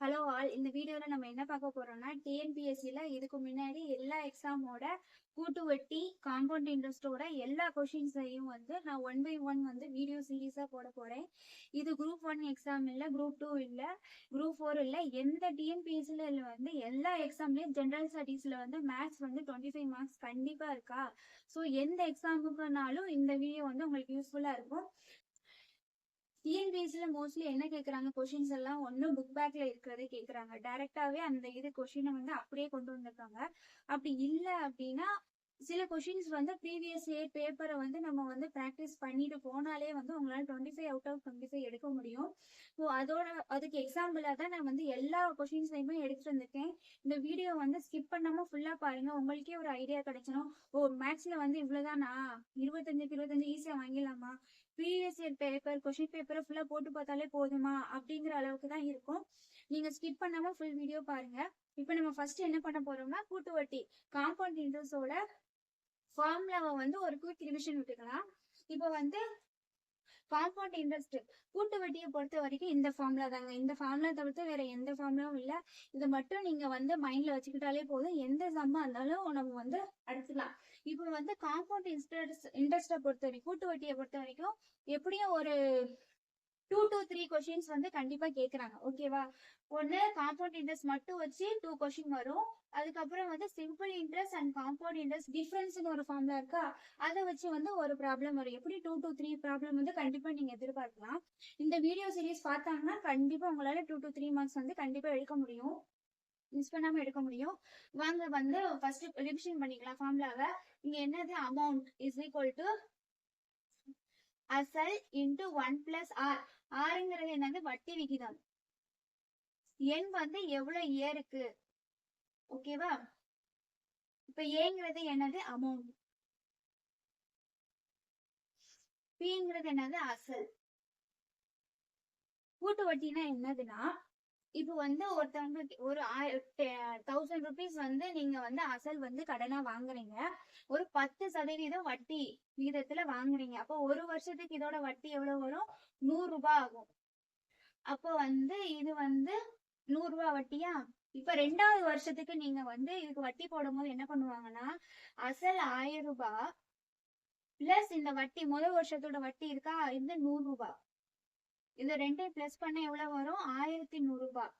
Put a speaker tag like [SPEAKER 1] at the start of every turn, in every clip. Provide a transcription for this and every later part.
[SPEAKER 1] Hello all இந்த வீடியோவில் நம்ம என்ன பார்க்க போறோம்னா டிஎன்பிஎஸ்சியில் இதுக்கு முன்னாடி எல்லா எக்ஸாமோட கூட்டு வெட்டி காம்பவுண்ட் இன்ட்ரெஸ்டோட எல்லா கொஷின்ஸையும் வந்து நான் ஒன் பை ஒன் வந்து வீடியோ சீரீஸாக போட போகிறேன் இது குரூப் ஒன் எக்ஸாம் இல்லை குரூப் டூ இல்லை குரூப் ஃபோர் இல்லை எந்த டிஎன்பிஎஸ்சியில் வந்து எல்லா எக்ஸாம்லேயும் ஜென்ரல் ஸ்டடீஸில் வந்து மேக்ஸ் வந்து டுவெண்ட்டி ஃபைவ் மார்க்ஸ் கண்டிப்பாக இருக்கா? ஸோ எந்த எக்ஸாமுக்குனாலும் இந்த வீடியோ வந்து உங்களுக்கு யூஸ்ஃபுல்லாக இருக்கும். டிஎன்பிஎஸ்சில மோஸ்ட்லி என்ன கேக்குறாங்க? கொஷின்ஸ் எல்லாம் ஒன்னும் புக் பேக்ல இருக்கிறதே கேக்குறாங்க. டைரக்டாவே அந்த இது கொஷினை வந்து அப்படியே கொண்டு வந்திருக்காங்க. அப்படி இல்ல அப்படின்னா சில கொஷின்ஸ் வந்து ப்ரீவியஸ் இயர் பேப்பரை வந்து நம்ம வந்து ப்ராக்டிஸ் பண்ணிட்டு போனாலே வந்து உங்களால twenty five out of twenty five எடுக்க முடியும். ஸோ அதோட அதுக்கு எக்ஸாம்பிளாக தான் நான் வந்து எல்லா கொஷின்ஸையுமே எடுத்துட்டு வந்திருக்கேன். இந்த வீடியோ வந்து ஸ்கிப் பண்ணாம ஃபுல்லா பாருங்க. உங்களுக்கே ஒரு ஐடியா கிடைச்சிடும் ஓ மேக்ஸ்ல வந்து இவ்வளோதானா இருபத்தஞ்சுக்கு இருபத்தஞ்சு ஈஸியா வாங்கிடலாமா? ப்ரீவியஸ் இயர் பேப்பர் கொஷின் பேப்பரை ஃபுல்லாக போட்டு பார்த்தாலே போதுமா அப்படிங்கிற அளவுக்கு தான் இருக்கும். நீங்கள் ஸ்கிப் பண்ணாமல் ஃபுல் வீடியோ பாருங்கள் இப்போ நம்ம ஃபர்ஸ்ட் என்ன பண்ண போகிறோம்னா கூட்டு வட்டி காம்பவுண்ட் இன்ட்ரெஸ்டோட ஃபார்முலாவை வந்து ஒரு குயிக் ரிவிஷன் விட்டுக்கலாம். இப்போ வந்து காம்பவுண்ட் இன்ட்ரெஸ்ட் கூட்டு வட்டியை பொறுத்த வரைக்கும் இந்த ஃபார்முலா தாங்க. இந்த ஃபார்முலா தவிர்த்து வேற எந்த ஃபார்முலாவும் இல்லை. இதை மட்டும் நீங்க வந்து மைண்ட்ல வச்சுக்கிட்டாலே போதும். எந்த சம்மா இருந்தாலும் நம்ம வந்து அடிச்சுக்கலாம். இப்போ வந்து காம்பவுண்ட் இன்ட்ரெஸ்ட் இன்ட்ரெஸ்ட்டை பொறுத்த வரைக்கும் கூட்டு வட்டியை பொறுத்த வரைக்கும் எப்படியும் ஒரு டூ டு த்ரீ கொஷின்ஸ் வந்து கண்டிப்பா கேக்குறாங்க. ஓகேவா ஒன்னு காம்பவுண்ட் இன்ட்ரெஸ்ட் மட்டும் வச்சு டூ கொஷின் வரும். அதுக்கப்புறம் வந்து simple interest and compound interest டிஃபரன்ஸ்னு ஒரு ஃபார்ம்ல இருக்கா? அதை வச்சு வந்து ஒரு ப்ராப்ளம் வரும். எப்படி டூ டு த்ரீ ப்ராப்ளம் வந்து கண்டிப்பா நீங்க எதிர்பார்க்கலாம். இந்த வீடியோ சீரிஸ் பார்த்தாங்கன்னா கண்டிப்பா உங்களால டூ டு த்ரீ மார்க்ஸ் வந்து கண்டிப்பா எடுக்க முடியும். மிஸ் பண்ணாம எடுக்க முடியும். வாங்க வந்து ஃபர்ஸ்ட் ரிவிஷன் பண்ணிக்கலாம் ஃபார்முலாவை இங்க என்னது? அமௌண்ட் இஸ் ஈக்குவல் டு அசல் இன்டு ஒன் பிளஸ் ஆர் ஆறுங்கிறது என்னது? வட்டி விகிதம். எண் வந்து எவ்வளவு ஏருக்கு ஓகேவா இப்ப ஏங்கிறது என்னது? அமௌண்ட் பிங்கிறது என்னது? அசல் கூட்டு வட்டினா என்னதுன்னா இப்போ வந்து ஒருத்தவங்களுக்கு ஒரு தௌசண்ட் ருபீஸ் வந்து நீங்க வந்து அசல் வந்து கடனா வாங்குறீங்க. ஒரு பத்து சதவீதம் வட்டி விகிதத்துல வாங்குறீங்க. அப்போ ஒரு வருஷத்துக்கு இதோட வட்டி எவ்வளவு வரும்? நூறு ரூபாய் ஆகும். அப்போ வந்து இது வந்து நூறு ரூபாய் வட்டியா? இப்ப ரெண்டாவது வருஷத்துக்கு நீங்க வந்து இதுக்கு வட்டி போடும்போது என்ன பண்ணுவாங்கன்னா அசல் ஆயிரம் ரூபாய் பிளஸ் இந்த வட்டி முதல் வருஷத்தோட வட்டி இருக்கா? இந்த நூறு ரூபாய். இந்த ரெண்டையும் பிளஸ் பண்ண எவ்வளவு வரும்? ஆயிரத்தி நூறு ரூபாய்.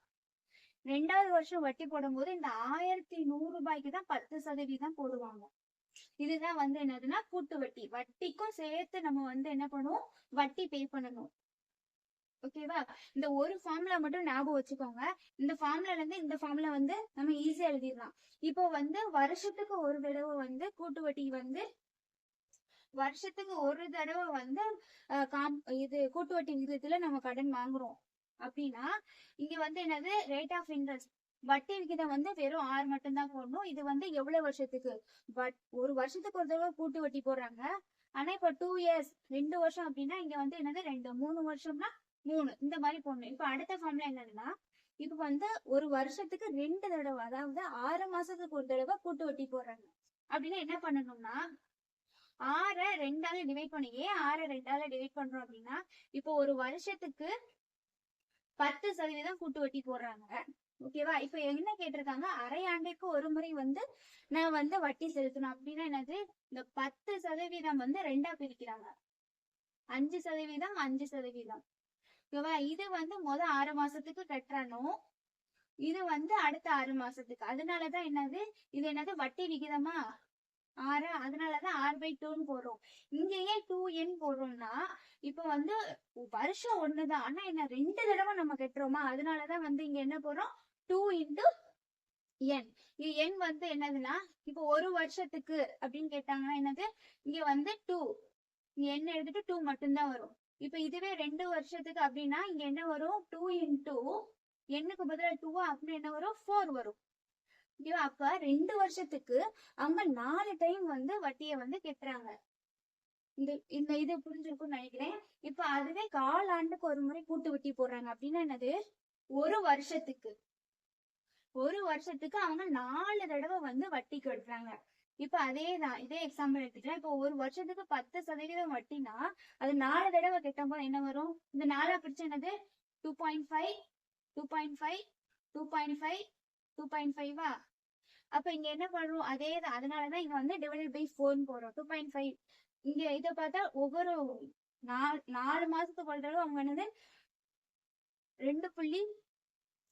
[SPEAKER 1] ரெண்டாவது வருஷம் வட்டி போடும்போது இந்த ஆயிரத்தி நூறு ரூபாய்க்கு தான் பத்து சதவீதம் போடுவாங்க. இதுதான் வந்து என்னதுன்னா கூட்டு வட்டி. வட்டிக்கும் சேர்த்து நம்ம வந்து என்ன பண்ணுவோம்? வட்டி பே பண்ணணும். ஓகேவா இந்த ஒரு ஃபார்முலா மட்டும் ஞாபகம் வச்சுக்கோங்க. இந்த ஃபார்முலால இருந்து இந்த ஃபார்முலா வந்து நம்ம ஈஸியா எழுதிடலாம். இப்போ வந்து வருஷத்துக்கு ஒரு தடவை வந்து கூட்டு வட்டி வந்து வருஷத்துக்கு ஒரு தடவை வந்து இது கூட்டு வட்டி விகிதத்துல நம்ம கடன் வாங்குறோம். அப்படின்னா இங்க வந்து என்னது? ரேட் ஆஃப் இன்ட்ரெஸ்ட் வட்டி விகிதம் வந்து வெறும் ஆறு மட்டும் தான் போடணும். இது வந்து எவ்வளவு வருஷத்துக்கு? பட் ஒரு வருஷத்துக்கு ஒரு தடவை கூட்டு வட்டி போடுறாங்க. ஆனா இப்ப டூ இயர்ஸ் ரெண்டு வருஷம் அப்படின்னா இங்க வந்து என்னது? ரெண்டு மூணு வருஷம்னா மூணு. இந்த மாதிரி போடணும். இப்ப அடுத்த ஃபார்ம்ல என்னதுன்னா இப்ப வந்து ஒரு வருஷத்துக்கு ரெண்டு தடவை அதாவது ஆறு மாசத்துக்கு ஒரு தடவை கூட்டு வட்டி போடுறாங்க. அப்படின்னா என்ன பண்ணணும்னா ஆறை ரெண்டால டிவைட் பண்ணி ஏன் ஆறை ரெண்டால டிவைட் பண்றோம் அப்படின்னா இப்போ ஒரு வருஷத்துக்கு பத்து சதவீதம் கூட்டு வட்டி போடுறாங்க. ஓகேவா இப்ப என்ன கேட்டிருக்காங்க? அரை ஆண்டுக்கு ஒரு முறை வந்து நான் வந்து வட்டி செலுத்தணும். அப்படின்னா என்னது? இந்த பத்து சதவீதம் வந்து ரெண்டா பிரிக்கிறாங்க. அஞ்சு சதவீதம் அஞ்சு சதவீதம். ஓகேவா இது வந்து முத ஆறு மாசத்துக்கு கட்டுறணும். இது வந்து அடுத்த ஆறு மாசத்துக்கு. அதனாலதான் என்னது? இது என்னது? வட்டி விகிதமா? ஆறு அதனாலதான் ஆறு பை டூன்னு போடுறோம். இங்க ஏன் டூ என் போடுறோம்னா இப்ப வந்து வருஷம் ஒண்ணுதான். ஆனா என்ன ரெண்டு தடவை நம்ம கட்டுறோமா? அதனாலதான் வந்து இங்க என்ன போடுறோம்? டூ இன்டு என் என் வந்து என்னதுன்னா இப்போ ஒரு வருஷத்துக்கு அப்படின்னு கேட்டாங்கன்னா என்னது? இங்க வந்து டூ இங்க எடுத்துட்டு டூ மட்டும்தான் வரும். இப்ப இதுவே ரெண்டு வருஷத்துக்கு அப்படின்னா இங்க என்ன வரும்? டூ இன் டூ எண்ணுக்கு பதிலாக டூ அப்படின்னு என்ன வரும்? ஃபோர் வரும். ஓகேவா அப்ப ரெண்டு வருஷத்துக்கு அவங்க நாலு டைம் வந்து வட்டியை வந்து கெட்டுறாங்க. இந்த இந்த இது புரிஞ்சிருக்கும்னு நினைக்கிறேன். இப்ப அதுவே காலாண்டுக்கு ஒரு முறை கூட்டு வட்டி போடுறாங்க. அப்படின்னா என்னது? ஒரு வருஷத்துக்கு. ஒரு வருஷத்துக்கு அவங்க நாலு தடவை வந்து வட்டி கட்டுறாங்க. இப்ப அதே தான் இதே எக்ஸாம்பிள் எடுத்துக்கலாம் இப்போ ஒரு வருஷத்துக்கு பத்து சதவீதம் வட்டினா அது நாலு தடவை கட்டும் போது என்ன வரும்? இந்த நாலா பிரிச்சு என்னது? Two point five two point five two point five two point ஃபைவா அப்ப இங்க என்ன பண்றோம் அதே தான் அதனாலதான் இங்க வந்து டிவைடட் பை ஃபோர்னு போடுறோம். டூ பாயிண்ட் ஃபைவ் இங்க இதை பார்த்தா ஒவ்வொரு நாலு நாலு மாசத்துக்கு ஒரு தடவை அவங்க என்னது? ரெண்டு புள்ளி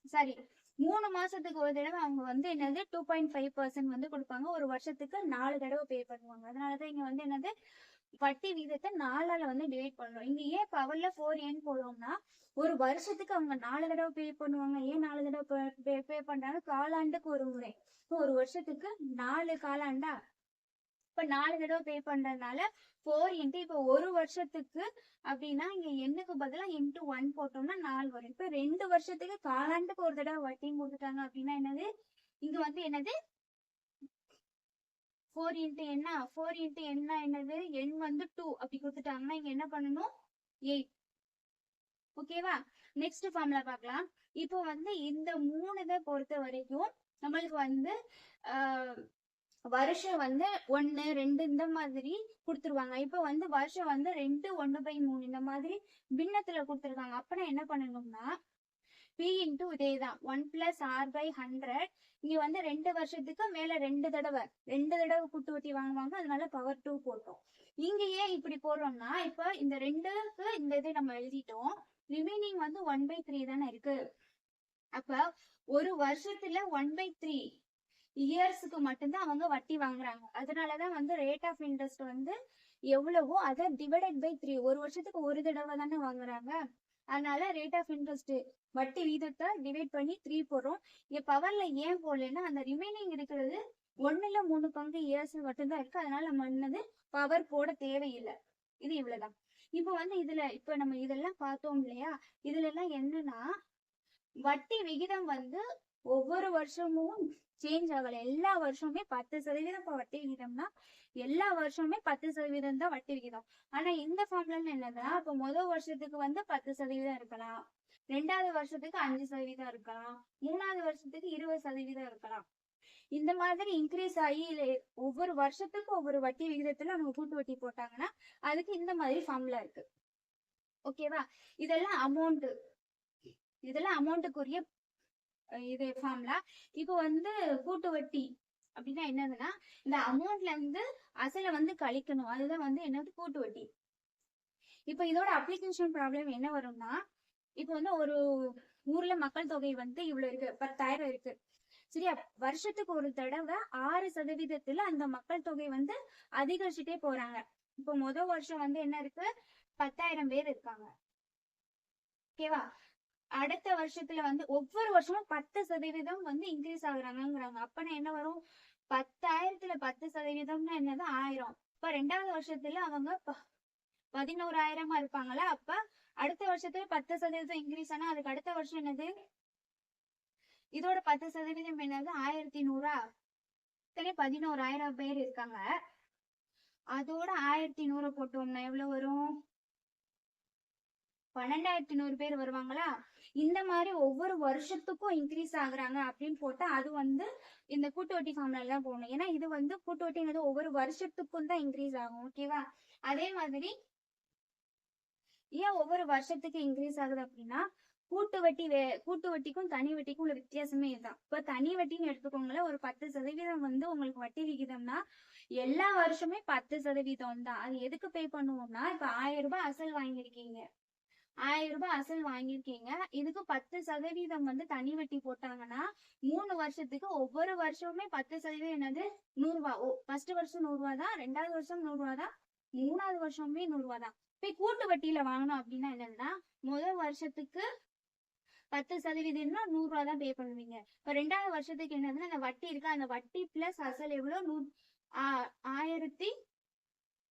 [SPEAKER 1] சாரி மூணு மாசத்துக்கு ஒரு தடவை அவங்க வந்து என்னது? டூ பாயிண்ட் ஃபைவ் பர்சன்ட் வந்து கொடுப்பாங்க. ஒரு வருஷத்துக்கு நாலு தடவை பே பண்ணுவாங்க. அதனாலதான் இங்க வந்து என்னது? வட்டி வீதத்தை நாலால வந்து டிவைட் பண்றோம் இங்க ஏன் பவர்ல ஃபோர் ஏன் போடுறோம்னா ஒரு வருஷத்துக்கு அவங்க நாலு தடவை பே பண்ணுவாங்க. ஏன் நாலு தடவை பே பண்றாங்க? காலாண்டுக்கு ஒரு முறை. இப்போ ஒரு வருஷத்துக்கு நாலு காலாண்டா? இப்ப நாலு தடவை பே பண்றதுனால ஃபோர் இன்ட்டு இப்போ ஒரு வருஷத்துக்கு அப்படின்னா இங்க எண்ணுக்கு பதிலா இன்ட்டு ஒன் போட்டோம்னா நாலு வரும். இப்ப ரெண்டு வருஷத்துக்கு காலாண்டுக்கு ஒரு தடவை வட்டியும் கொடுத்துட்டாங்க அப்படின்னா என்னது? இங்க வந்து என்னது? ஃபோர் இன்ட்டு என்ன ஃபோர் இன்ட்டு என்ன என்னது? எண் வந்து டூ அப்படி கொடுத்துட்டாங்கன்னா இங்க என்ன பண்ணணும்? எயிட் ஓகேவா நெக்ஸ்ட் ஃபார்ம்ல பார்க்கலாம். இப்போ வந்து இந்த மூணு இதை பொறுத்த வரைக்கும் நம்மளுக்கு வந்து ஆஹ், வருஷம் வந்து ஒன்னு ரெண்டு இந்த மாதிரி கொடுத்துருவாங்க. இப்போ வந்து வருஷம் வந்து ரெண்டு ஒன்னு பை மூணு இந்த மாதிரி பின்னத்துல கொடுத்துருக்காங்க. அப்பனா என்ன பண்ணணும்னா பி இன்டூ இதே தான் one plus R by hundred இங்க வந்து ரெண்டு வருஷத்துக்கு மேல ரெண்டு தடவை. ரெண்டு தடவை குட்டு வட்டி வாங்குவாங்க. அதனால பவர் டூ போட்டோம். இங்க ஏன் இப்படி போடுறோம்னா இப்ப இந்த ரெண்டுக்கு இந்த இதை நம்ம எழுதிட்டோம். ரிமைனிங் வந்து ஒன் பை த்ரீ தானே இருக்கு. அப்ப ஒரு வருஷத்துல ஒன் பை த்ரீ இயர்ஸுக்கு மட்டும்தான் அவங்க வட்டி வாங்குறாங்க. அதனாலதான் வந்து ரேட் ஆஃப் இன்ட்ரெஸ்ட் வந்து எவ்வளவோ அதை டிவைடட் பை த்ரீ ஒரு வருஷத்துக்கு ஒரு தடவை தானே வாங்குறாங்க. அதனால ரேட் ஆஃப் இன்ட்ரெஸ்ட் வட்டி வீதத்தை டிவைட் பண்ணி த்ரீ போடுறோம். இங்க பவர்ல ஏன் போடலன்னா அந்த ரிமைனிங் இருக்கிறது ஒண்ணுல மூணு பங்கு இயர்ஸ் மட்டும்தான் இருக்கு. அதனால நம்ம என்னது? பவர் போட தேவையில்லை. இது இவ்வளவுதான். இப்போ வந்து இதுல இப்ப நம்ம இதெல்லாம் பார்த்தோம் இல்லையா? இதுல எல்லாம் என்னன்னா வட்டி விகிதம் வந்து ஒவ்வொரு வருஷமும் சேஞ்ச் ஆகல. எல்லா வருஷமுமே பத்து சதவீதம் வட்டி விகிதம்னா எல்லா வருஷமுமே பத்து சதவீதம் தான் வட்டி விகிதம். ஆனா இந்த ஃபார்ம்ல என்னதுன்னா இப்ப முதல் வருஷத்துக்கு வந்து பத்து சதவீதம் இருக்கலாம். ரெண்டாவது வருஷத்துக்கு அஞ்சு சதவீதம் இருக்கலாம். மூணாவது வருஷத்துக்கு இருபது சதவீதம் இருக்கலாம். இந்த மாதிரி இன்க்ரீஸ் ஆகி ஒவ்வொரு வருஷத்துக்கும் ஒவ்வொரு வட்டி விகிதத்துல அவங்க கூட்டு வட்டி போட்டாங்கன்னா அதுக்கு இந்த மாதிரி ஃபார்ம்லா இருக்கு. ஓகேவா இதெல்லாம் அமௌண்ட் இதெல்லாம் அமௌண்ட்டுக்குரிய இது ஃபார்ம்லா இப்போ வந்து கூட்டு வட்டி அப்படின்னா என்னதுன்னா இந்த அமௌண்ட்ல இருந்து அசலை வந்து கழிக்கணும். அதுதான் வந்து என்னது? கூட்டு வட்டி. இப்போ இதோட அப்ளிகேஷன் ப்ராப்ளம் என்ன வரும்னா இப்போ வந்து ஒரு ஊர்ல மக்கள் தொகை வந்து இவ்வளவு இருக்கு பத்தாயிரம் இருக்கு. சரியா? வருஷத்துக்கு ஒரு தடவை ஆறு சதவீதத்துல அந்த மக்கள் தொகை வந்து அதிகரிச்சுட்டே போறாங்க. இப்போ முத வருஷம் வந்து என்ன இருக்கு? பத்தாயிரம் பேர் இருக்காங்க. ஓகேவா அடுத்த வருஷத்துல வந்து ஒவ்வொரு வருஷமும் பத்து சதவீதம் வந்து இன்க்ரீஸ் ஆகுறாங்கிறாங்க அப்பனா என்ன வரும்? பத்தாயிரத்துல பத்து சதவீதம்னா என்னது? ஆயிரம். இப்ப ரெண்டாவது வருஷத்துல அவங்க பதினோராயிரமா இருப்பாங்களா? அப்ப அடுத்த வருஷத்துல பத்து சதவீதம் இன்க்ரீஸ் ஆனா அதுக்கு அடுத்த வருஷம் என்னது? இதோட பத்து சதவீதம் என்னது? ஆயிரத்தி நூறா? இத்தனை பதினோராயிரம் பேர் இருக்காங்க. அதோட ஆயிரத்தி நூறு போட்டோம்னா எவ்வளவு வரும்? பன்னெண்டாயிரத்தி நூறு பேர் வருவாங்களா? இந்த மாதிரி ஒவ்வொரு வருஷத்துக்கும் இன்க்ரீஸ் ஆகுறாங்க அப்படின்னு போட்டா அது வந்து இந்த கூட்டோட்டி ஃபார்ம்ல தான் போகணும் ஏன்னா இது வந்து கூட்டோட்டிங்கிறது ஒவ்வொரு வருஷத்துக்கும் தான் இன்க்ரீஸ் ஆகும் ஓகேவா அதே மாதிரி ஏன் ஒவ்வொரு வருஷத்துக்கு இன்க்ரீஸ் ஆகுது அப்படின்னா கூட்டு வட்டி வே கூட்டு வட்டிக்கும் தனி வட்டிக்கும் உள்ள வித்தியாசமே இதுதான். இப்ப தனி வட்டின்னு எடுத்துக்கோங்களேன் ஒரு பத்து சதவீதம் வந்து உங்களுக்கு வட்டி விகிதம்னா எல்லா வருஷமே பத்து சதவீதம் தான். அது எதுக்கு பே பண்ணுவோம்னா இப்ப ஆயிரம் ரூபாய் அசல் வாங்கியிருக்கீங்க. ஆயிரம் ரூபாய் அசல் வாங்கியிருக்கீங்க. இதுக்கு பத்து சதவீதம் வந்து தனி வட்டி போட்டாங்கன்னா மூணு வருஷத்துக்கு ஒவ்வொரு வருஷமுமே பத்து சதவீதம் என்னது? நூறுரூவா ஓ ஃபர்ஸ்ட் வருஷம் நூறு தான் ரெண்டாவது வருஷம் நூறு தான் மூணாவது வருஷமே நூறு தான். இப்போ கூட்டு வட்டியில வாங்கணும் அப்படின்னா என்னதுன்னா முதல் வருஷத்துக்கு பத்து சதவீதம்னா நூறு ரூபா தான் பே பண்ணுவீங்க. இப்ப ரெண்டாவது வருஷத்துக்கு என்னதுன்னா அந்த வட்டி இருக்கு? அந்த வட்டி பிளஸ் அசல் எவ்வளவு நூ ஆ- ஆயிரத்தி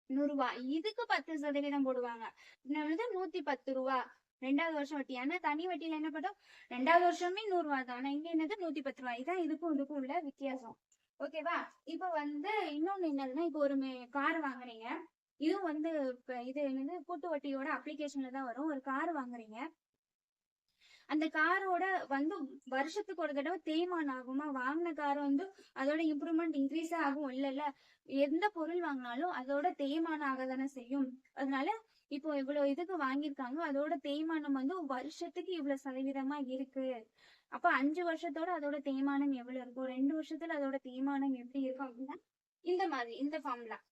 [SPEAKER 1] நூறு இதுக்கு பத்து சதவீதம் போடுவாங்க. என்னது நூத்தி பத்து ரூபா ரெண்டாவது வருஷம் வட்டி. ஆனா தனி வட்டியில என்ன பண்ணோம்? ரெண்டாவது வருஷமே நூறு ரூபா தான். ஆனா இங்க என்னது? நூத்தி பத்து ரூபாய். இதான் இதுக்கும் இதுக்கும் உள்ள வித்தியாசம். ஓகேவா இப்ப வந்து இன்னொன்னு என்னதுன்னா இப்போ ஒரு கார் வாங்குறீங்க. இதுவும் வந்து இது என்னது? கூட்டு வட்டியோட அப்ளிகேஷன்ல தான் வரும். ஒரு கார் வாங்குறீங்க. அந்த காரோட வந்து வருஷத்துக்கு ஒரு தடவை தேய்மானம் ஆகுமா? வாங்கின கார் வந்து அதோட இம்ப்ரூவ்மெண்ட் இன்க்ரீஸ் ஆகும் இல்லைல்ல? எந்த பொருள் வாங்கினாலும் அதோட தேய்மானம் ஆக தானே செய்யும். அதனால இப்போ இவ்வளவு இதுக்கு வாங்கியிருக்காங்க. அதோட தேய்மானம் வந்து வருஷத்துக்கு இவ்வளவு சதவீதமா இருக்கு. அப்ப அஞ்சு வருஷத்தோட அதோட தேய்மானம் எவ்வளவு இருக்கும்? ரெண்டு வருஷத்துல அதோட தேய்மானம் எப்படி இருக்கும் அப்படின்னா இந்த மாதிரி இந்த ஃபார்ம்லாம்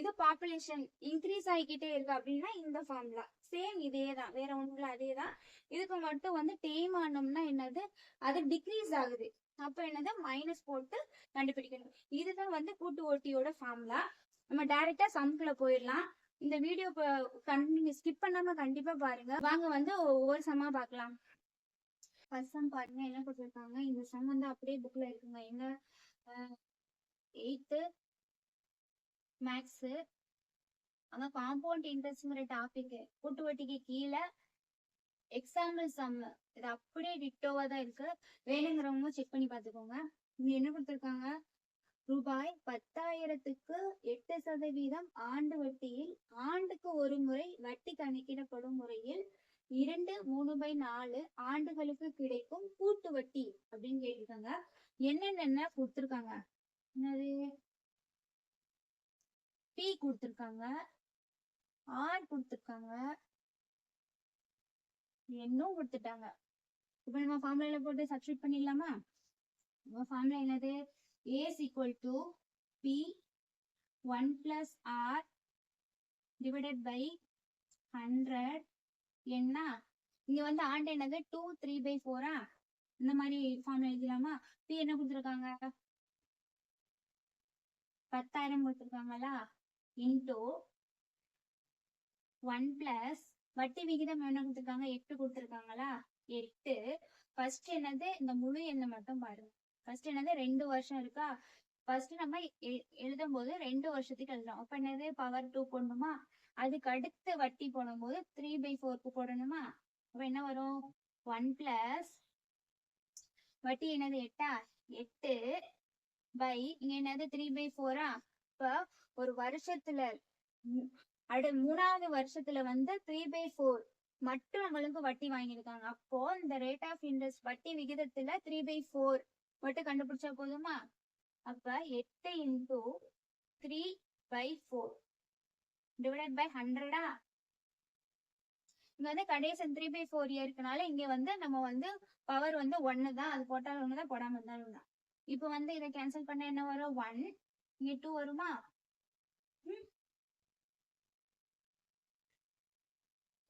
[SPEAKER 1] இது பாப்புலேஷன் இன்க்ரீஸ் ஆகிக்கிட்டே இருக்கு அப்படின்னா இந்த ஃபார்முலா சேம் இதே தான் வேற ஒண்ணுல அதே தான் இதுக்கு மட்டும் வந்து தேய்மானம்னா என்னது? அது டிக்ரீஸ் ஆகுது. அப்ப என்னது? மைனஸ் போட்டு கண்டுபிடிக்கணும். இதுதான் வந்து கூட்டு ஓட்டியோட ஃபார்முலா நம்ம டைரக்டா சம்குள்ள போயிடலாம். இந்த வீடியோ கண்டினியூ ஸ்கிப் பண்ணாம கண்டிப்பா பாருங்க. வாங்க வந்து ஒவ்வொரு சம்மா பார்க்கலாம். ஃபர்ஸ்ட் சம் பாருங்க. என்ன கொடுத்துருக்காங்க? இந்த சம் வந்து அப்படியே புக்ல இருக்குங்க. எங்க? எயித்து மேக்ஸு அங்க காம்பவுண்ட் இன்ட்ரெஸ்ட்ங்கிற டாபிக் கூட்டு வட்டிக்கு கீழே எக்ஸாம்பிள் சம் இது அப்படியே டிட்டோவா தான் இருக்கு. வேணுங்கிறவங்க செக் பண்ணி பார்த்துக்கோங்க. இங்க என்ன கொடுத்துருக்காங்க? ரூபாய் பத்தாயிரத்துக்கு எட்டு சதவீதம் ஆண்டு வட்டியில் ஆண்டுக்கு ஒரு முறை வட்டி கணக்கிடப்படும் முறையில் இரண்டு மூணு பை நாலு ஆண்டுகளுக்கு கிடைக்கும் கூட்டு வட்டி அப்படின்னு கேட்டிருக்காங்க. என்னென்ன கொடுத்துருக்காங்க? என்னது? பி கொடுத்துருக்காங்க. ஆர் கொடுத்துருக்காங்க. என்னும் கொடுத்துட்டாங்க. இப்போ நம்ம ஃபார்முலையில போட்டு சப்ஸ்டியூட் பண்ணிடலாமா? நம்ம ஃபார்முலா என்னது? A is equal to P one plus R divided by hundred என்ன இங்க வந்து ஆண்டு என்னது? டூ த்ரீ பை ஃபோரா இந்த மாதிரி ஃபார்முலா எழுதிடலாமா பி என்ன கொடுத்துருக்காங்க? பத்தாயிரம் கொடுத்துருக்காங்களா? இன்டோ ஒன் பிளஸ் வட்டி விகிதம் என்ன கொடுத்துருக்காங்க? எட்டு கொடுத்துருக்காங்களா? எட்டு. ஃபர்ஸ்ட் என்னது? இந்த முழு எண்ணை மட்டும் பாருங்க. ஃபர்ஸ்ட் என்னது? ரெண்டு வருஷம் இருக்கா? ஃபர்ஸ்ட் நம்ம எழுதும் போது ரெண்டு வருஷத்துக்கு எழுதுறோம். அப்ப என்னது? பவர் டூ போடணுமா? அதுக்கு அடுத்து வட்டி போடும்போது த்ரீ பை ஃபோர்க்கு போடணுமா? அப்ப என்ன வரும்? ஒன் பிளஸ் வட்டி என்னது? எட்டா? எட்டு பை இங்க என்னது? த்ரீ பை ஃபோரா இப்ப ஒரு வருஷத்துல அடு மூணாவது வருஷத்துல வந்து த்ரீ பை ஃபோர் மட்டும் நம்மளுக்கு வட்டி வாங்கியிருக்காங்க. அப்போ இந்த ரேட் ஆஃப் இன்ட்ரெஸ்ட் வட்டி விகிதத்துல த்ரீ பை ஃபோர் மட்டும் கண்டுபிடிச்சா போதுமா? அப்ப எட்டு into three by four divided by ஹண்ட்ரடா இங்க வந்து கடைசி த்ரீ பை ஃபோர் இயர்க்குனால இங்க வந்து நம்ம வந்து பவர் வந்து ஒன்னு தான். அது போட்டாலும் ஒன்று தான் போடாம இருந்தாலும் தான். இப்போ வந்து இதை கேன்சல் பண்ண என்ன வரும்? ஒன் இங்க டூ வருமா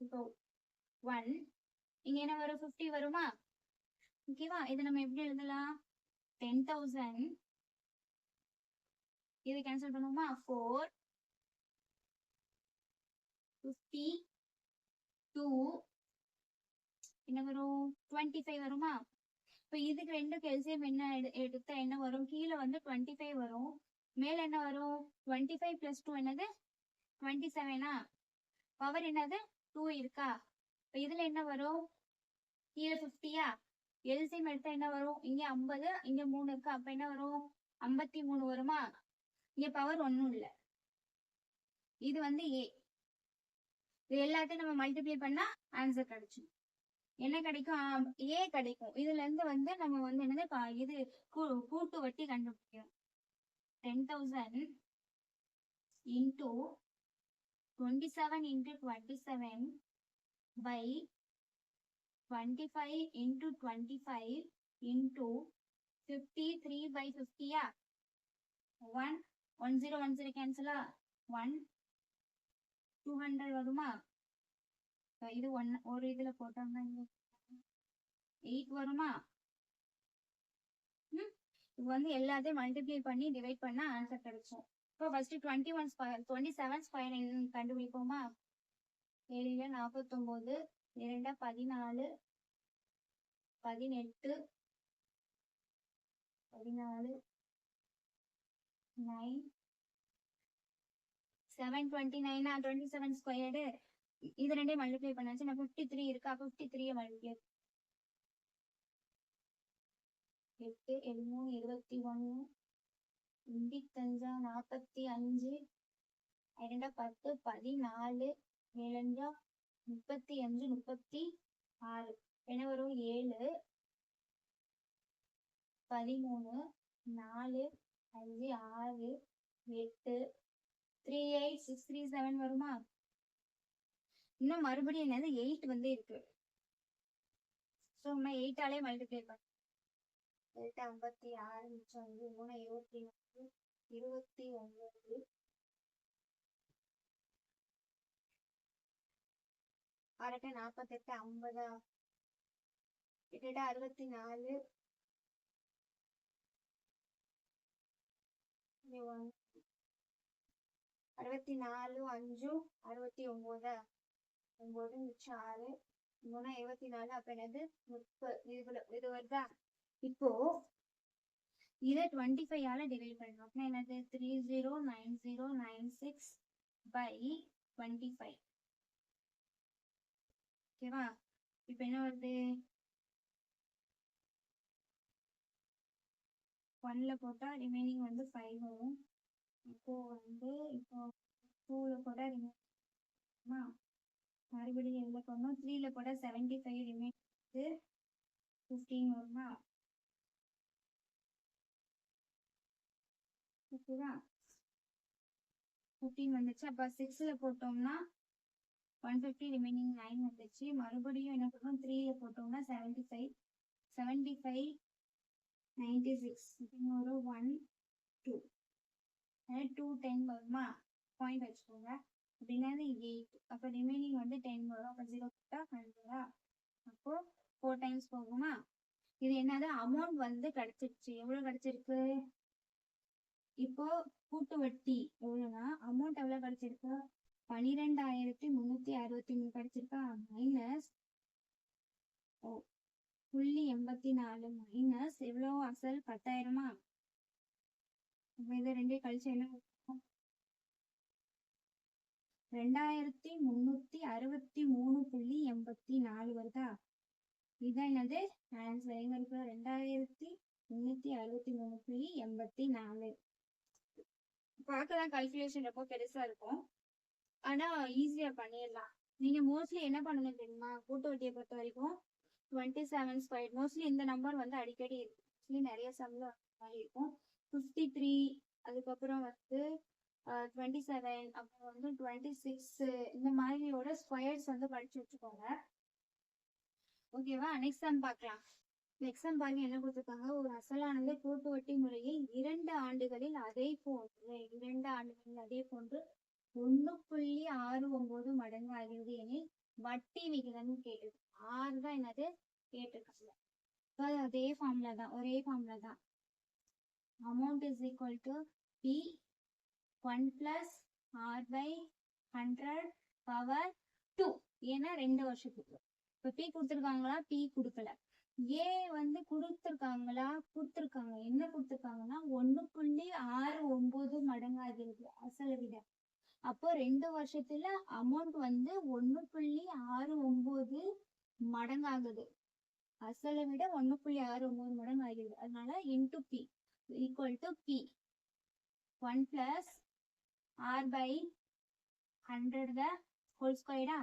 [SPEAKER 1] இப்போ ஒன் இங்க என்ன வரும்? ஃபிஃப்டி வருமா? ஓகேவா இது நம்ம எப்படி எழுதலாம்? டென் தௌசண்ட் இது கேன்சல் பண்ணுவோமா ஃபோர் ஃபிஃப்டி டூ என்ன வரும்? டுவெண்ட்டி ஃபைவ் வருமா? இப்போ இதுக்கு ரெண்டுக்கு எல்சிஎம் என்ன எடு- எடுத்தா என்ன வரும்? கீழே வந்து டுவெண்ட்டி ஃபைவ் வரும். மேல என்ன வரும்? டுவெண்ட்டி ஃபைவ் பிளஸ் டூ என்னது? டுவெண்ட்டி செவனா பவர் என்னது? டூ இருக்கா? இப்போ இதுல என்ன வரும்? கீழே ஃபிஃப்டியா எல்சிஎம் எடுத்தா என்ன வரும்? இங்க ஐம்பது இங்க மூணு இருக்கா. அப்ப என்ன வரும்? ஐம்பத்தி மூணு வருமா? இங்க பவர் ஒன்றும் இல்லை. இது வந்து ஏ இது எல்லாத்தையும் நம்ம மல்டிப்ளை பண்ணா ஆன்சர் கிடைச்சிடும் என்ன கிடைக்கும்? ஏ கிடைக்கும். இதுல இருந்து வந்து நம்ம வந்து என்னது? இது கூ- கூட்டு வட்டி கண்டுபிடிக்கணும். Ten thousand into twenty seven into twenty seven by twenty five into twenty five into fifty three by ஃபிஃப்டியா one one zero one zero கேன்சலா one two hundred வருமா இது ஒன் ஒரு இதில் போட்டாங்க எயிட் வருமா? இப்போ இது வந்து எல்லாத்தையும் மல்டிப்ளை பண்ணி டிவைட் பண்ணா ஆன்சர் கிடைக்கும். இப்போ first twenty one square twenty seven square கண்டுபிடிப்போமா ஏழுல நாற்பத்தொம்போது இரண்டா பதினாலு பதினெட்டு பதினாலு நைன் செவன் டுவெண்ட்டி நைனா டுவெண்ட்டி செவன் ஸ்கொயர்டு இது ரெண்டே மல்டிப்ளை பண்ணாச்சு. நான் ஃபிஃப்டி த்ரீ இருக்கா? ஃபிஃப்டி த்ரீயை மல்டிப்ளை எட்டு எழுநூறு இருபத்தி ஒன்று எண்பத்தஞ்சா நாற்பத்தி அஞ்சு இரண்டா பத்து பதினாலு ஏழஞ்சா முப்பத்தி அஞ்சு முப்பத்தி ஆறு. என்ன வரும்? ஏழு பதிமூணு நாலு அஞ்சு ஆறு எட்டு three eight six three seven வருமா? இன்னும் மறுபடியும் என்னது? எயிட் வந்து இருக்கு. ஸோ நம்ம எயிட்டாலே மல்டிப்ளை பண்ண எட்டு ஐம்பத்தி ஆறு மிச்சம் வந்து மூணு இருபத்தி ஒன்று இருபத்தி ஒன்பது. அரட்டை நாற்பத்தெட்டு ஐம்பதா? கிட்டத்தட்ட அறுபத்தி நாலு. அறுபத்தி நாலு அஞ்சு அறுபத்தி ஒன்பதா? ஒன்பது மிச்சம் ஆறு. மூணு இருபத்தி நாலு அப்ப என்னது? முப்பது. இது வருதா? இப்போ இதை டுவெண்ட்டி ஃபைவ் ஆல டிவைட் பண்ணணும். அப்படின்னா என்னது? Three zero nine zero nine six by twenty five ஓகேவா இப்போ என்ன வருது? ஒன்ல போட்டா ரிமைனிங் வந்து ஃபைவ் வரும். இப்போ வந்து இப்போ டூல போட்டா ரிமைனிங் மறுபடியும் எதில் போடணும்? த்ரீல போட்டா செவன்டி ஃபைவ் ரிமைனிங் ஃபிஃப்டீன் வருமா? ஓகேவா? ஃபிஃப்டீன் வந்துச்சு. அப்போ சிக்ஸில் போட்டோம்னா ஒன் ஃபிஃப்டி ரிமைனிங் நைன் வந்துச்சு. மறுபடியும் என்ன பண்ணோம்? த்ரீல போட்டோம்னா seventy five seventy five ninety six இன்னொரு ஒன் டூ டூ டென் வருமா பாயிண்ட் வச்சுக்கோங்க அப்படின்னா எயிட் அப்போ ரிமைனிங் வந்து டென் வரும். அப்போ ஜீரோ போட்டா ஹண்ட்ரடா அப்போ ஃபோர் டைம்ஸ் போகுமா? இது என்னது? அமௌண்ட் வந்து கிடைச்சிருச்சு. எவ்வளோ கிடச்சிருக்கு? இப்போ கூட்டு வட்டி எவ்வளவுனா அமௌண்ட் எவ்வளவு கிடைச்சிருக்கு? பனிரெண்டாயிரத்தி முன்னூத்தி அறுபத்தி மூணு கிடைச்சிருக்கா? மைனஸ் ஓ புள்ளி எண்பத்தி நாலு மைனஸ் எவ்வளோ அசல் பத்தாயிரமா? இதை ரெண்டே கழிச்சு என்ன ரெண்டாயிரத்தி முன்னூத்தி அறுபத்தி மூணு புள்ளி எண்பத்தி நாலு வருதா? இதான் என்னது? ஆன்சர் எங்க இருக்கு ரெண்டாயிரத்தி முன்னூத்தி அறுபத்தி மூணு புள்ளி எண்பத்தி நாலு பார்க்கலாம். கல்குலேஷன் ரொம்ப பெருசா இருக்கும். ஆனா ஈஸியா பண்ணிடலாம். நீங்க மோஸ்ட்லி என்ன பண்ணணும் தெரியுமா? கூட்டு வட்டியை பொறுத்த வரைக்கும் டுவெண்ட்டி செவன் ஸ்கொயர் மோஸ்ட்லி இந்த நம்பர் வந்து அடிக்கடி இருக்கும் மோஸ்ட்லி நிறைய சம்ல மாதிரி இருக்கும். ஃபிஃப்டி த்ரீ அதுக்கப்புறம் வந்து டுவெண்ட்டி செவன் அப்புறம் வந்து டுவெண்ட்டி சிக்ஸ் இந்த மாதிரியோட ஸ்கொயர்ஸ் வந்து படிச்சு வச்சுக்கோங்க. ஓகேவா நெக்ஸ்ட் சம் பார்க்கலாம். நெக்ஸ்ட் பாருங்க என்ன கொடுத்துருக்காங்க? ஒரு அசலானது கூட்டு வட்டி முறையில் இரண்டு ஆண்டுகளில் அதே போன்று இரண்டு ஆண்டுகளில் அதே போன்று ஒன்னு புள்ளி ஆறு ஒன்பது மடங்கு ஆகிறது எனில் வட்டி விகிதம் கேட்டு ஆறு தான் என்னது? கேட்டிருக்காங்க. அதே ஃபார்ம்ல தான் ஒரே ஃபார்ம்ல தான். Amount is equal to P one plus R by hundred power two ஏன்னா ரெண்டு வருஷத்துக்கு. இப்போ பி கொடுத்துருக்காங்களா? பி கொடுக்கல. ஏ வந்து கொடுத்துருக்காங்களா? கொடுத்துருக்காங்க. என்ன கொடுத்துருக்காங்கன்னா ஒண்ணு புள்ளி ஆறு ஒன்பது மடங்காகிறது அசலை விட அப்போ ரெண்டு வருஷத்துல அமௌண்ட் வந்து ஒண்ணு புள்ளி ஆறு ஒன்பது மடங்காகுது. அசலை விட ஒண்ணு புள்ளி ஆறு ஒன்பது மடங்கு ஆகிறது அதனால into P equal to P one plus R by hundred the whole ஸ்கொயர்டா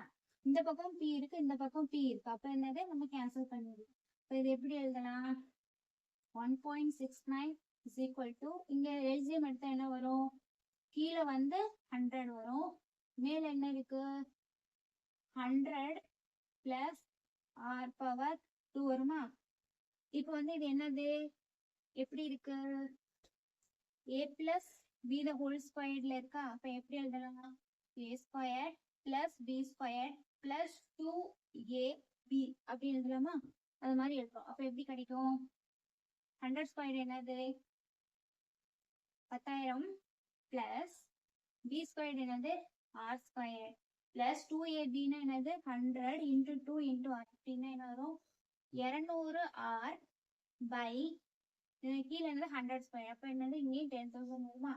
[SPEAKER 1] இந்த பக்கம் பி இருக்கு இந்த பக்கம் பி இருக்கு. அப்ப என்னது? நம்ம கேன்சல் பண்ணிடுவோம் இப்போ இது எப்படி எழுதலாம்? One point six nine is equal to இங்க எல்ஜிஎம் எடுத்தா என்ன வரும்? கீழே வந்து ஹண்ட்ரட் வரும். மேல என்ன இருக்கு? Hundred plus R power two வருமா? இப்போ வந்து இது என்னது? எப்படி இருக்கு? A plus B the whole ஸ்கொயர்ல இருக்கா? அப்ப எப்படி எழுதலாம்? A square plus B square plus two A B அப்படி எழுதலாமா? அது மாதிரி எடுக்கிறோம் அப்போ எப்படி கிடைக்கும்? ஹண்ட்ரட் ஸ்கொயர் என்னது? பத்தாயிரம் பிளஸ் பி ஸ்கொயர் என்னது? ஆர் ஸ்கொயர் பிளஸ் டூ ஏபின்னா என்னது? Hundred into two into R அப்படின்னா என்ன வரும்? இரநூறு ஆர் பை கீழே என்னது? ஹண்ட்ரட் ஸ்கொயர் அப்போ என்னது? இங்கேயும் டென் தௌசண்ட் வருமா?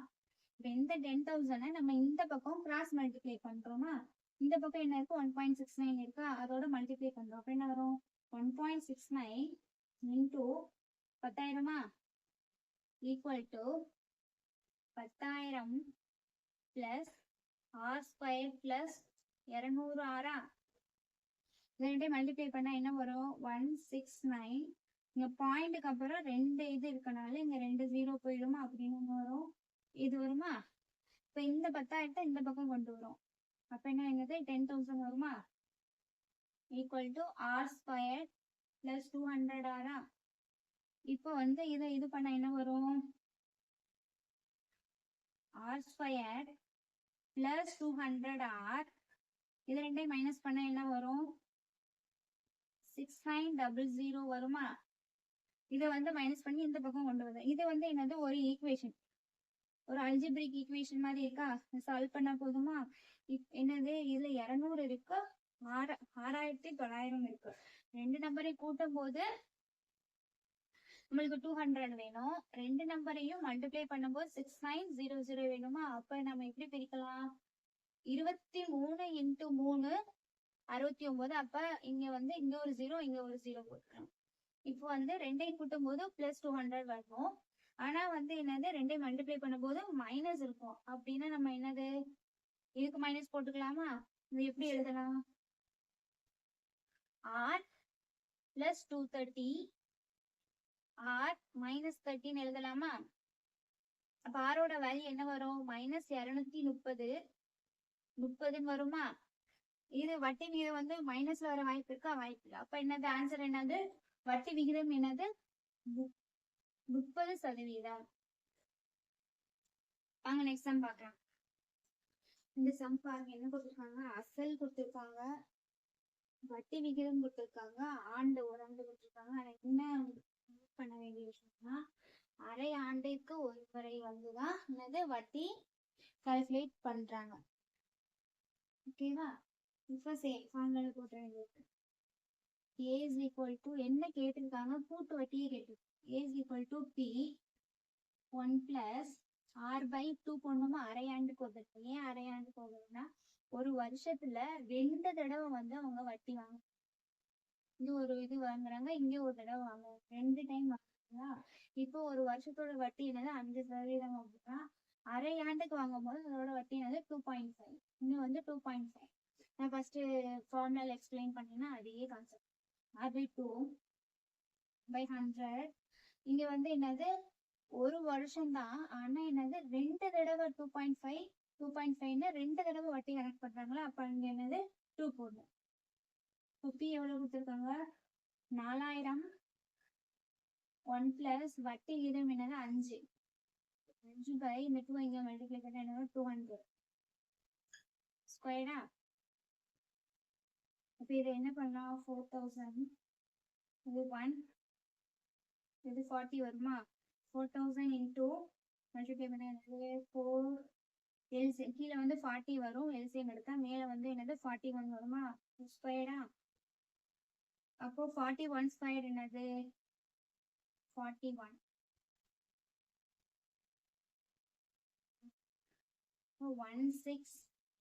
[SPEAKER 1] இப்போ இந்த டென் தௌசண்டை நம்ம இந்த பக்கம் கிராஸ் மல்டிப்ளை பண்ணுறோமா இந்த பக்கம் என்ன இருக்கு? ஒன் பாயிண்ட் சிக்ஸ் நைன் இருக்கா? அதோட மல்டிப்ளை பண்ணுறோம் அப்போ என்ன வரும்? One point six nine into பத்தாயிரமா? Equal to பத்தாயிரம் பிளஸ் ஆர் ஸ்கொயர் பிளஸ் இரநூறு ஆறா? ரெண்டையும் மல்டிப்ளை பண்ணா என்ன வரும்? ஒன் சிக்ஸ் நைன் இங்க பாயிண்ட்டுக்கு அப்புறம் ரெண்டு இது இருக்கனால இங்க ரெண்டு ஜீரோ போயிடுமா? அப்படின்னு வரும். இது வருமா? இப்ப இந்த பத்தாயிரத்தை இந்த பக்கம் கொண்டு வரும். அப்ப என்ன என்னது டென் தௌசண்ட் வருமா? Equal to R square plus two hundred ஆரா இப்போ வந்து இதை இது பண்ண என்ன வரும்? R square plus two hundred R இது ரெண்டையும் மைனஸ் பண்ண என்ன வரும்? சிக்ஸ் நைன் டபுள் ஜீரோ வருமா? இதை வந்து மைனஸ் பண்ணி இந்த பக்கம் கொண்டு வந்தேன். இது வந்து என்னது? ஒரு ஈக்குவேஷன் ஒரு அல்ஜிபிரிக் ஈக்குவேஷன் மாதிரி இருக்கா? சால்வ் பண்ணா போதுமா? இப்- என்னது? இதுல இருநூறு இருக்கு. ஆறு ஆறாயிரத்தி தொள்ளாயிரம் இருக்கு. ரெண்டு நம்பரையும் கூட்டும் போது நம்மளுக்கு டூ ஹண்ட்ரட் வேணும். ரெண்டு நம்பரையும் மல்டிப்ளை பண்ணும்போது சிக்ஸ் நைன் ஜீரோ ஜீரோ வேணுமா? அப்ப நம்ம எப்படி பிரிக்கலாம்? இருபத்தி மூணு இன்ட்டு மூணு அறுபத்தி ஒன்பது. அப்ப இங்க வந்து இங்க ஒரு ஜீரோ இங்க ஒரு ஜீரோ போட்டுக்கலாம். இப்போ வந்து ரெண்டையும் கூட்டும் போது பிளஸ் டூ ஹண்ட்ரட் வரணும் ஆனா வந்து என்னது? ரெண்டையும் மல்டிப்ளை பண்ணும்போது மைனஸ் இருக்கும். அப்படின்னா நம்ம என்னது? இதுக்கு மைனஸ் போட்டுக்கலாமா? இது எப்படி எழுதலாம்? R plus two thirty R minus தேர்ட்டின்னு எழுதலாமா? அப்ப ஆரோட வேல்யூ என்ன வரும்? மைனஸ் இருநூத்தி முப்பது முப்பதுன்னு வருமா? இது வட்டி விகிதம் வந்து மைனஸ்ல வர வாய்ப்பு இருக்கா? வாய்ப்பு இல்லை. அப்ப என்னது? ஆன்சர் என்னது? வட்டி விகிதம் என்னது? மு- முப்பது சதவீதம். வாங்க நெக்ஸ்ட் சம் பாக்கலாம் இந்த சம் பாருங்க. என்ன கொடுத்துருக்காங்க? அசல் கொடுத்துருக்காங்க. வட்டி விகிதம் கொடுத்துருக்காங்க ஆண்டு ஒரு ஆண்டு கொடுத்துருக்காங்க ஆனா என்ன பண்ண வேண்டிய விஷயம்னா அரை ஆண்டிற்கு ஒரு முறை வந்துதான் என்னது வட்டி கால்குலேட் பண்றாங்க. ஓகேவா இப்போ சேம் ஃபார்முலா போட்ட வேண்டியது ஏ இஸ் ஈக்குவல் டு என்ன கேட்டிருக்காங்க? கூட்டு வட்டியே கேட்டிருக்காங்க. A is equal to P one plus R by two போடணுமா? அரை ஆண்டுக்கு வந்துருக்கு ஏன் அரை ஆண்டுக்கு தடவைனா ஒரு வருஷத்துல ரெண்டு தடவை வந்து அவங்க வட்டி வாங்க இது ஒரு இது வாங்குறாங்க இங்க ஒரு தடவை வாங்குறாங்க ரெண்டு டைம் வாங்குறாங்களா? இப்போ ஒரு வருஷத்தோட வட்டி என்னது? அஞ்சு சதவீதம் அப்படின்னா அரை ஆண்டுக்கு வாங்கும்போது அதோட வட்டி என்னது? டூ பாயிண்ட் ஃபைவ் இன்னும் வந்து டூ பாயிண்ட் ஃபைவ் நான் ஃபர்ஸ்ட் ஃபார்முலா எக்ஸ்பிளைன் பண்ணேன்னா அதே concept R two by hundred இங்க வந்து என்னது? ஒரு வருஷம் தான் ஆனா என்னது? ரெண்டு தடவை two point five two point ஃபைவ்னு ரெண்டு தடவை வட்டி கனெக்ட் பண்ணுறாங்களா அப்போ அங்கே என்னது? டூ போடணும். இப்போ பி எவ்வளோ கொடுத்துருக்காங்க? நாலாயிரம். ஒன் பிளஸ் வட்டி வீதம் என்னது? அஞ்சு. அஞ்சு பை இந்த டூ இங்கே மல்டிப்ளை பண்ணா என்னது? டூ ஹண்ட்ரட் ஸ்கொயரா இப்போ இதை என்ன பண்ணலாம்? ஃபோர் தௌசண்ட் இது ஒன் இது ஃபார்ட்டி வருமா? ஃபோர் தௌசண்ட் இன்டூ மல்டிப்ளை பண்ண என்னது? ஃபோர் எல்சி கீழே வந்து ஃபார்ட்டி வரும். எல்சிஎம் எடுத்தா மேலே வந்து என்னது? ஃபார்ட்டி ஒன் வருமா ஸ்கொயரா அப்போ ஃபார்ட்டி ஒன் ஸ்கொயர் என்னது? Forty one one six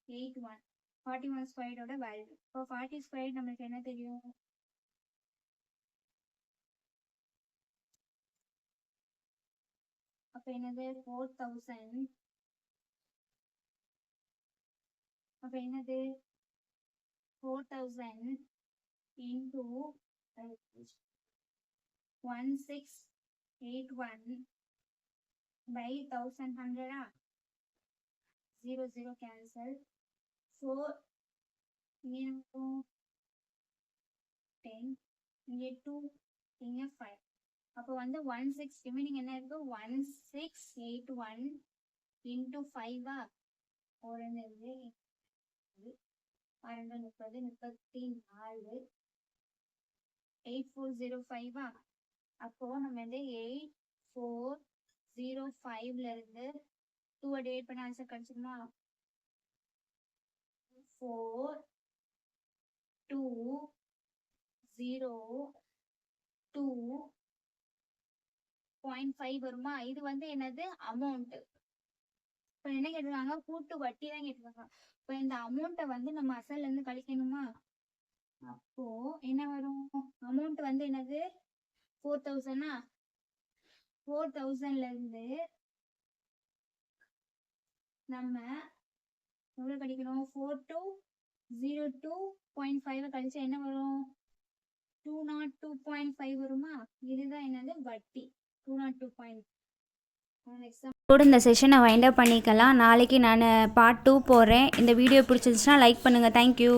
[SPEAKER 1] eight one forty one ஸ்கொயரோட வேல்யூ இப்போ ஃபார்ட்டி ஸ்கொயர் நம்மளுக்கு என்ன தெரியும்? அப்போ என்னது? ஃபோர் தௌசண்ட் அப்போ என்னது four thousand into one six eight one by thousand ஹண்ட்ரடா zero zero cancel four இங்கே இருக்கும் டென் இங்கே டூ இங்கே ஃபைவ் அப்போ வந்து ஒன் சிக்ஸ் ரிமைனிங் என்ன இருக்கு? One six eight one into ஃபைவா ஒரு ரெண்டு பன்னெண்டு முப்பது முப்பத்தி நாலு எயிட் ஃபோர் ஜீரோ ஃபைவா அப்போ நம்ம வந்து எயிட் ஃபோர் ஜீரோ ஃபைவ்ல இருந்து டூ டிவைட் பண்ண answer கிடைச்சிருமா? Four two zero two point five வருமா? இது வந்து என்னது? அமௌண்ட் இப்போ என்ன கேட்டிருக்காங்க? கூட்டு வட்டி தான் கேட்டிருக்காங்க. இப்போ இந்த அமௌண்ட்டை வந்து நம்ம அசல்ல இருந்து கழிக்கணுமா? அப்போ என்ன வரும்? அமௌண்ட் வந்து என்னது? ஃபோர் தௌசண்டா ஃபோர் தௌசண்ட்ல இருந்து நம்ம எவ்வளோ கழிக்கணும்? Four two zero two point five கழிச்சா என்ன வரும்? Two nought two point five வருமா? இதுதான் என்னது? வட்டி. Two nought two point next
[SPEAKER 2] இதோட இந்த செஷனை வைண்ட் அப் பண்ணிக்கலாம். நாளைக்கு நான் பார்ட் டூ போடுறேன் இந்த வீடியோ பிடிச்சிருந்துச்சுன்னா லைக் பண்ணுங்கள் தேங்க்யூ